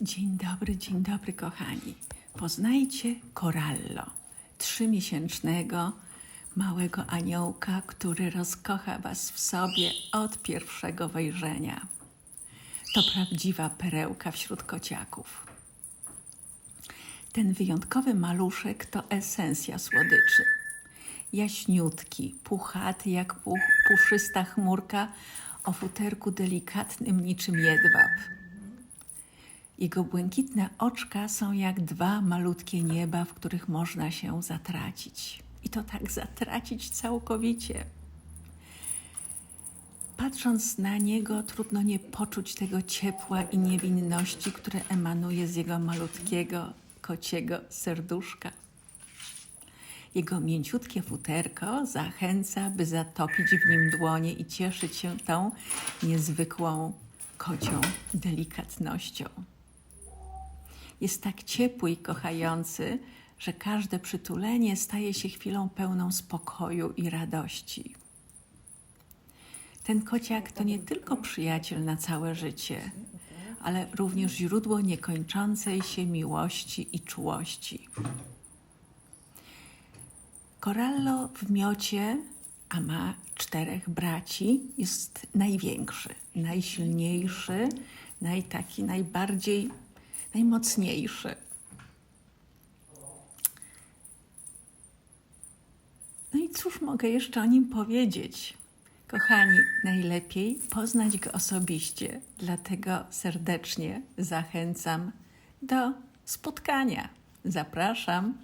Dzień dobry, dzień dobry, kochani. Poznajcie Corallo, trzymiesięcznego małego aniołka, który rozkocha Was w sobie od pierwszego wejrzenia. To prawdziwa perełka wśród kociaków. Ten wyjątkowy maluszek to esencja słodyczy. Jaśniutki, puchaty jak pu- puszysta chmurka o futerku delikatnym niczym jedwab. Jego błękitne oczka są jak dwa malutkie nieba, w których można się zatracić. I to tak zatracić całkowicie. Patrząc na niego, trudno nie poczuć tego ciepła i niewinności, które emanuje z jego malutkiego, kociego serduszka. Jego mięciutkie futerko zachęca, by zatopić w nim dłonie i cieszyć się tą niezwykłą kocią delikatnością. Jest tak ciepły i kochający, że każde przytulenie staje się chwilą pełną spokoju i radości. Ten kociak to nie tylko przyjaciel na całe życie, ale również źródło niekończącej się miłości i czułości. Corallo w miocie, a ma czterech braci, jest największy, najsilniejszy, najtaki najbardziej, najmocniejszy. No i cóż mogę jeszcze o nim powiedzieć? Kochani, najlepiej poznać go osobiście, dlatego serdecznie zachęcam do spotkania. Zapraszam.